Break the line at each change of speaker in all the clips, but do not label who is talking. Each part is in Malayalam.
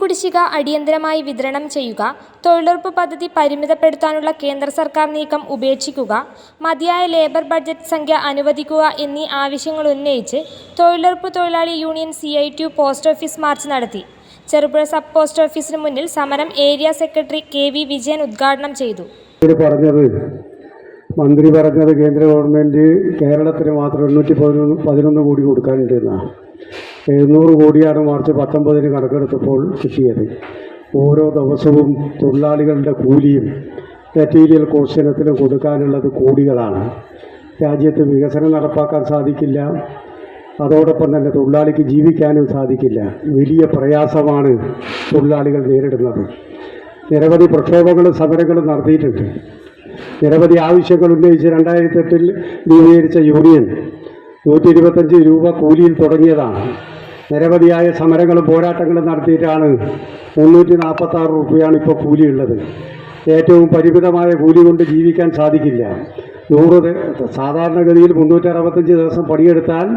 കുടിശ്ശിക അടിയന്തരമായി വിതരണം ചെയ്യുക തൊഴിലുറപ്പ് പദ്ധതി പരിമിതപ്പെടുത്താനുള്ള കേന്ദ്ര സർക്കാർ നീക്കം ഉപേക്ഷിക്കുക മതിയായ ലേബർ ബഡ്ജറ്റ് സംഖ്യ അനുവദിക്കുക എന്നീ ആവശ്യങ്ങൾ ഉന്നയിച്ച് തൊഴിലുറപ്പ് തൊഴിലാളി union C I T post office march നടത്തി. ചെറുപുഴ സബ് പോസ്റ്റ് ഓഫീസിന് മുന്നിൽ സമരം area secretary K V Vijayan ഉദ്ഘാടനം ചെയ്തു.
മന്ത്രി പറഞ്ഞത് കേന്ദ്ര ഗവൺമെന്റ് കേരളത്തിന് മാത്രം എണ്ണൂറ്റി പതിനൊന്ന് പതിനൊന്ന് കോടി കൊടുക്കാനുണ്ട് എന്നാണ് എഴുന്നൂറ് കോടിയാണ് മാർച്ച് പത്തൊമ്പതിന് കണക്കെടുത്തപ്പോൾ കിട്ടിയത്. ഓരോ ദിവസവും തൊഴിലാളികളുടെ കൂലിയും മെറ്റീരിയൽ കോഴ്സിനത്തിനും കൊടുക്കാനുള്ളത് കോടികളാണ്. രാജ്യത്ത് വികസനം നടപ്പാക്കാൻ സാധിക്കില്ല. അതോടൊപ്പം തന്നെ തൊഴിലാളിക്ക് ജീവിക്കാനും സാധിക്കില്ല. വലിയ പ്രയാസമാണ് തൊഴിലാളികൾ നേരിടുന്നത്. നിരവധി പ്രക്ഷോഭങ്ങളും സമരങ്ങളും നടത്തിയിട്ടുണ്ട്. നിരവധി ആവശ്യങ്ങൾ ഉന്നയിച്ച് രണ്ടായിരത്തി എട്ടിൽ രൂപീകരിച്ച യൂണിയൻ നൂറ്റി ഇരുപത്തഞ്ച് രൂപ കൂലിയിൽ തുടങ്ങിയതാണ്. നിരവധിയായ സമരങ്ങളും പോരാട്ടങ്ങളും നടത്തിയിട്ടാണ് മുന്നൂറ്റി നാൽപ്പത്താറ് രൂപയാണ് ഇപ്പോൾ കൂലിയുള്ളത്. ഏറ്റവും പരിമിതമായ കൂലി കൊണ്ട് ജീവിക്കാൻ സാധിക്കില്ല. നൂറ് സാധാരണഗതിയിൽ മുന്നൂറ്റി അറുപത്തഞ്ച് ദിവസം പണിയെടുത്താൽ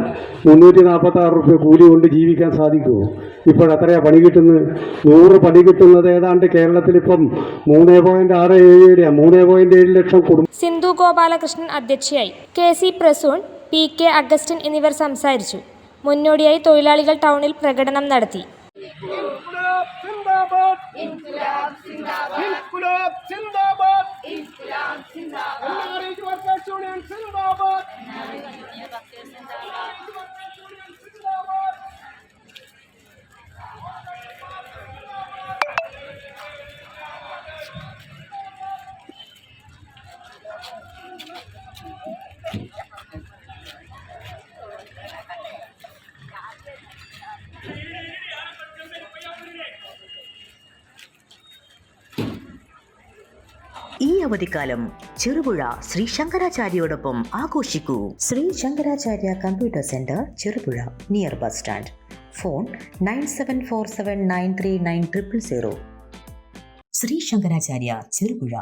മുന്നൂറ്റി നാൽപ്പത്താറ് റുപ്യ കൂലി കൊണ്ട് ജീവിക്കാൻ സാധിക്കുമോ ഇപ്പോൾ എത്രയാണ് പണി കിട്ടുന്നത്? നൂറ് പണി കിട്ടുന്നത് ഏതാണ്ട് കേരളത്തിലിപ്പം മൂന്ന് പോയിന്റ് ആറ് ഏഴ് മൂന്ന് പോയിന്റ് ഏഴ് ലക്ഷം കുടുംബം
സിന്ധു ഗോപാലകൃഷ്ണൻ അധ്യക്ഷയായി. K C Prasoon P K Augustine എന്നിവർ സംസാരിച്ചു. മുന്നോടിയായി തൊഴിലാളികൾ ടൗണിൽ പ്രകടനം നടത്തി.
Thank സിന്ദാബാദ്.
ഈ അവധിക്കാലം ചെറുപുഴ ശ്രീ ശങ്കരാചാര്യയോടൊപ്പം ആഘോഷിക്കൂ. Sri Shankaracharya computer centre Cherupuzha near bus stand phone nine seven four seven nine three nine triple zero. Sri Shankaracharya Cherupuzha.